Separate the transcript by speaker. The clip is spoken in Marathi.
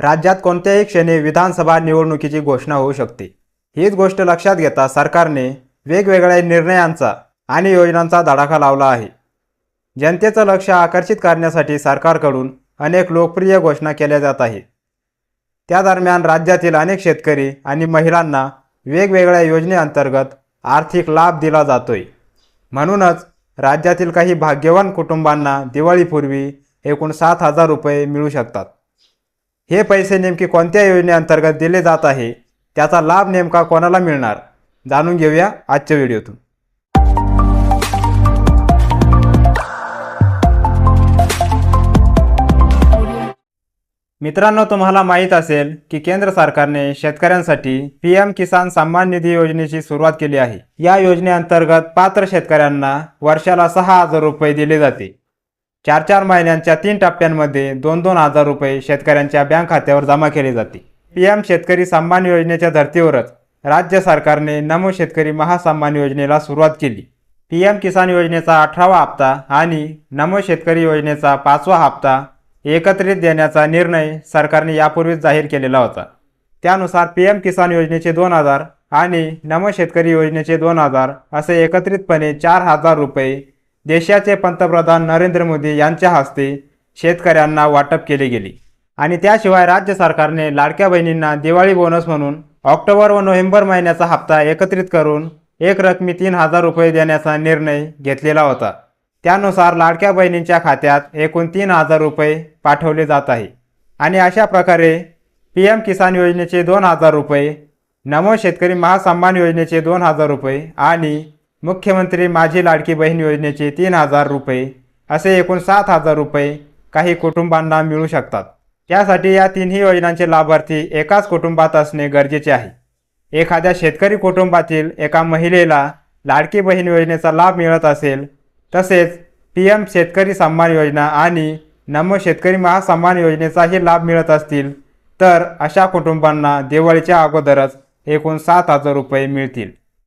Speaker 1: राज्यात कोणत्याही क्षणी विधानसभा निवडणुकीची घोषणा होऊ शकते. हीच गोष्ट लक्षात घेता सरकारने वेगवेगळ्या निर्णयांचा आणि योजनांचा धडाका लावला आहे. जनतेचं लक्ष आकर्षित करण्यासाठी सरकारकडून अनेक लोकप्रिय घोषणा केल्या जात आहेत. त्या दरम्यान राज्यातील अनेक शेतकरी आणि महिलांना वेगवेगळ्या योजनेअंतर्गत आर्थिक लाभ दिला जातोय. म्हणूनच राज्यातील काही भाग्यवान कुटुंबांना दिवाळीपूर्वी एकूण सात हजार रुपये मिळू शकतात. हे पैसे नेमके कोणत्या योजनेअंतर्गत दिले जात आहे? त्याचा लाभ नेमका कोणाला मिळणार? जाणून घेऊया आजच्या व्हिडिओतून. मित्रांनो तुम्हाला माहीत असेल की केंद्र सरकारने शेतकऱ्यांसाठी पी एम किसान सन्मान निधी योजनेची सुरुवात केली आहे. या योजनेअंतर्गत पात्र शेतकऱ्यांना वर्षाला सहा हजार रुपये दिले जाते. चार चार महिन्यांच्या तीन टप्प्यांमध्ये दोन दोन हजार रुपये शेतकऱ्यांच्या बँक खात्यावर जमा केले जाते. पी एम शेतकरी सन्मान योजनेच्या धर्तीवरच राज्य सरकारने नमो शेतकरी महासन्मान योजनेला सुरुवात केली. पी एम किसान योजनेचा अठरावा हप्ता आणि नमो शेतकरी योजनेचा पाचवा हप्ता एकत्रित देण्याचा निर्णय सरकारने यापूर्वीच जाहीर केलेला होता. त्यानुसार पी एम किसान योजनेचे दोन हजार आणि नमो शेतकरी योजनेचे दोन हजार असे एकत्रितपणे चार हजार रुपये देशाचे पंतप्रधान नरेंद्र मोदी यांच्या हस्ते शेतकऱ्यांना वाटप केले गेले. आणि त्याशिवाय राज्य सरकारने लाडक्या बहिणींना दिवाळी बोनस म्हणून ऑक्टोबर व नोव्हेंबर महिन्याचा हप्ता एकत्रित करून एक रकमी तीन हजार रुपये देण्याचा निर्णय घेतलेला होता. त्यानुसार लाडक्या बहिणींच्या खात्यात एकूण तीन हजार रुपये पाठवले जात आहे. आणि अशा प्रकारे पी एम किसान योजनेचे दोन हजार रुपये नमो शेतकरी महासन्मान योजनेचे दोन हजार रुपये आणि मुख्यमंत्री माझी लाडकी बहीण योजनेचे तीन हजार रुपये असे एकूण सात हजार रुपये काही कुटुंबांना मिळू शकतात. त्यासाठी या तिन्ही योजनांचे लाभार्थी एकाच कुटुंबात असणे गरजेचे आहे. एखाद्या शेतकरी कुटुंबातील एका महिलेला लाडकी बहीण योजनेचा लाभ मिळत असेल तसेच पी एम शेतकरी सन्मान योजना आणि नमो शेतकरी महासन्मान योजनेचाही लाभ मिळत असतील तर अशा कुटुंबांना दिवाळीच्या अगोदरच एकूण सात हजार रुपये मिळतील.